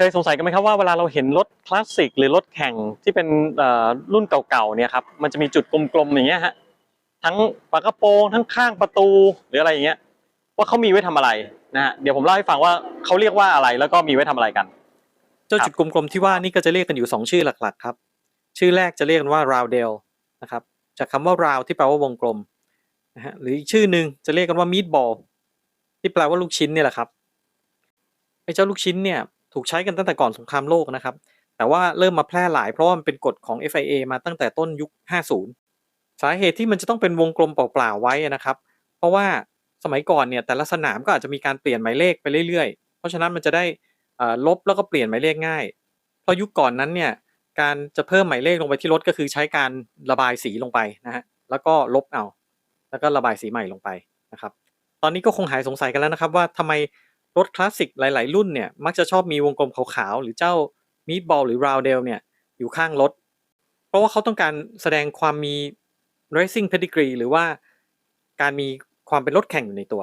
เคยสงสัยกันไหมครับว่าเวลาเราเห็นรถคลาสสิกหรือรถแข่งที่เป็นรุ่นเก่าๆเนี่ยครับมันจะมีจุดกลมๆอย่างเงี้ยฮะทั้งฝากระโปรงทั้งข้างประตูหรืออะไรอย่างเงี้ยว่าเขามีไว้ทำอะไรนะฮะเดี๋ยวผมเล่าให้ฟังว่าเขาเรียกว่าอะไรแล้วก็มีไว้ทำอะไรกัน เจ้าจุดกลมๆที่ว่านี่ก็จะเรียกกันอยู่ 2 ชื่อหลักๆครับ ชื่อแรกจะเรียกกันว่า roundel นะครับจากคำว่า round ที่แปลว่าวงกลมนะฮะหรืออีกชื่อหนึ่งจะเรียกกันว่า meatball ที่แปลว่าลูกชิ้นเนี่ยแหละครับไอ้เจ้าลูกชิ้นเนี่ย ถูกใช้กันตั้งแต่ก่อนสงครามโลกนะครับ แต่ว่าเริ่มมาแพร่หลายเพราะว่ามันเป็นกฎของ FIA มาตั้งแต่ต้นยุค 50 สาเหตุที่มันจะต้องเป็นวงกลมเปล่าๆไว้นะครับ เพราะว่าสมัยก่อนเนี่ยแต่ละสนามก็อาจจะมีการเปลี่ยนหมายเลขไปเรื่อยๆ เพราะฉะนั้นมันจะได้ลบแล้วก็เปลี่ยนหมายเลขง่าย เพราะยุคก่อนนั้นเนี่ยการจะเพิ่มหมายเลขลงไปที่รถก็คือใช้การระบายสีลงไปนะฮะแล้วก็ลบเอา แล้วก็ระบายสีใหม่ลงไปนะครับ ตอนนี้ก็คงหายสงสัยกันแล้วนะครับว่าทำไม รถคลาสสิกหลาย ๆ รุ่นเนี่ยมักจะชอบมีวงกลมขาวๆหรือเจ้ามีดบอลหรือราวเดลเนี่ยอยู่ข้างรถ เพราะว่าเขาต้องการแสดงความมี racing pedigree หรือว่าการมีความเป็นรถแข่งอยู่ในตัว